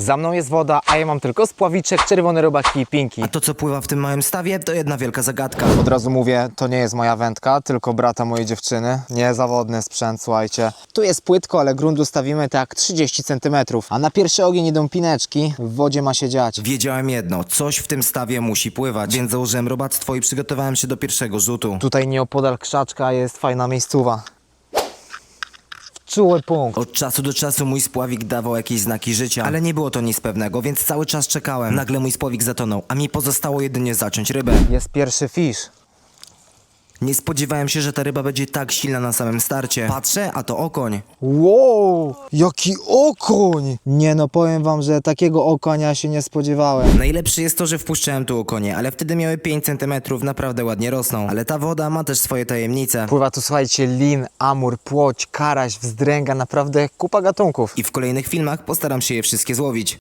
Za mną jest woda, a ja mam tylko spławiczek, czerwone robaki i pinki. A to, co pływa w tym małym stawie, to jedna wielka zagadka. Od razu mówię, to nie jest moja wędka, tylko brata mojej dziewczyny. Niezawodny sprzęt, słuchajcie. Tu jest płytko, ale grunt ustawimy tak 30 cm. A na pierwszy ogień idą pineczki, w wodzie ma się dziać. Wiedziałem jedno, coś w tym stawie musi pływać, więc założyłem robactwo i przygotowałem się do pierwszego rzutu. Tutaj nieopodal krzaczka jest fajna miejscowa. Czuły punkt. Od czasu do czasu mój spławik dawał jakieś znaki życia, ale nie było to nic pewnego, więc cały czas czekałem. Nagle mój spławik zatonął, a mi pozostało jedynie zaciąć rybę. Jest pierwszy fisz. Nie spodziewałem się, że ta ryba będzie tak silna na samym starcie. Patrzę, a to okoń. Wow, jaki okoń! Nie no, powiem wam, że takiego okonia się nie spodziewałem. Najlepsze jest to, że wpuszczałem tu okonie, ale wtedy miały 5 cm, naprawdę ładnie rosną. Ale ta woda ma też swoje tajemnice. Pływa tu, słuchajcie, lin, amur, płoć, karaś, wzdręga, naprawdę kupa gatunków. I w kolejnych filmach postaram się je wszystkie złowić.